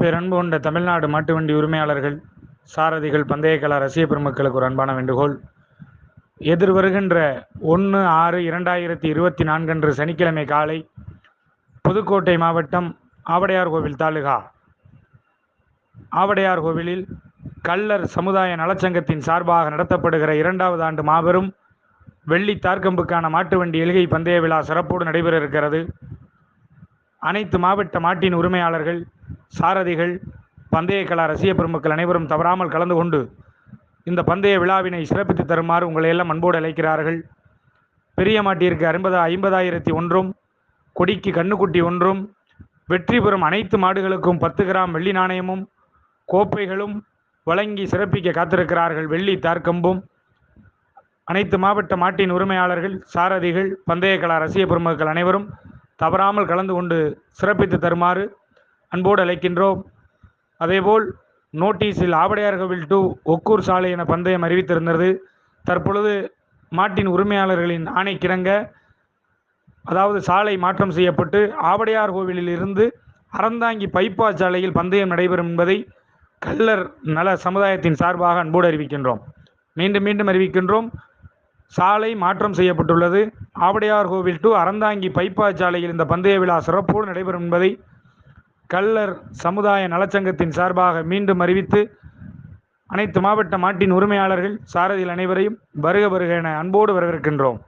பேரன்பு கொண்ட தமிழ்நாடு மாட்டு வண்டி உரிமையாளர்கள் சாரதிகள் பந்தயக்கலா ரசிக பெருமக்களுக்கு ஒரு அன்பான வேண்டுகோள். எதிர் வருகின்ற ஒன்று ஆறு இரண்டாயிரத்தி இருபத்தி நான்கன்று சனிக்கிழமை காலை புதுக்கோட்டை மாவட்டம் ஆவடையார் கோவில் தாலுகா. ஆவடையார் கோவிலில் கள்ளர் சமுதாய நலச்சங்கத்தின் சார்பாக நடத்தப்படுகிற இரண்டாவது ஆண்டு மாபெரும் வெள்ளி தார்க்கம்புக்கான மாட்டு வண்டி எழுகை பந்தய விழா சிறப்போடு நடைபெற இருக்கிறது. அனைத்து மாவட்ட மாட்டின் உரிமையாளர்கள் சாரதிகள் பந்தயக்கலா ரசிக பெருமக்கள் அனைவரும் தவறாமல் கலந்து கொண்டு இந்த பந்தய விழாவினை சிறப்பித்து தருமாறு உங்களை எல்லாம் அன்போடு அழைக்கிறார்கள். பெரிய மாட்டிற்கு ஐம்பது ஐம்பதாயிரத்தி ஒன்றும் கொடிக்கு கண்ணுக்குட்டி ஒன்றும் வெற்றி பெறும் அனைத்து மாடுகளுக்கும் பத்து கிராம் வெள்ளி நாணயமும் கோப்பைகளும் வழங்கி சிறப்பிக்க காத்திருக்கிறார்கள் வெள்ளி தார்க்கம்பும். அனைத்து மாவட்ட மாட்டின் உரிமையாளர்கள் சாரதிகள் பந்தயக்கலா ரசிக பெருமக்கள் அனைவரும் தவறாமல் கலந்து கொண்டு சிறப்பித்து தருமாறு அன்போடு அழைக்கின்றோம். அதேபோல் நோட்டீஸில் ஆவடையார்கோவில் டு ஒக்கூர் சாலை என பந்தயம் அறிவித்திருந்தது. தற்பொழுது மாட்டின் உரிமையாளர்களின் ஆணைக்கிணங்க அதாவது சாலை மாற்றம் செய்யப்பட்டு ஆவடையார் கோவிலில் இருந்து அறந்தாங்கி பைப்பா சாலையில் பந்தயம் நடைபெறும் என்பதை கள்ளர் நல சமுதாயத்தின் சார்பாக அன்போடு அறிவிக்கின்றோம். மீண்டும் மீண்டும் அறிவிக்கின்றோம். சாலை மாற்றம் செய்யப்பட்டுள்ளது. ஆவடையார் கோவில் டு அறந்தாங்கி பைப்பா சாலையில் இந்த பந்தய விழா சிறப்போடு நடைபெறும் என்பதை கள்ளர் சமுதாய நலச்சங்கத்தின் சார்பாக மீண்டும் அறிவித்து அனைத்து மாவட்ட மாட்டின் உரிமையாளர்கள் சாரதிகள் அனைவரையும் வருக வருக என அன்போடு வரவேற்கின்றோம்.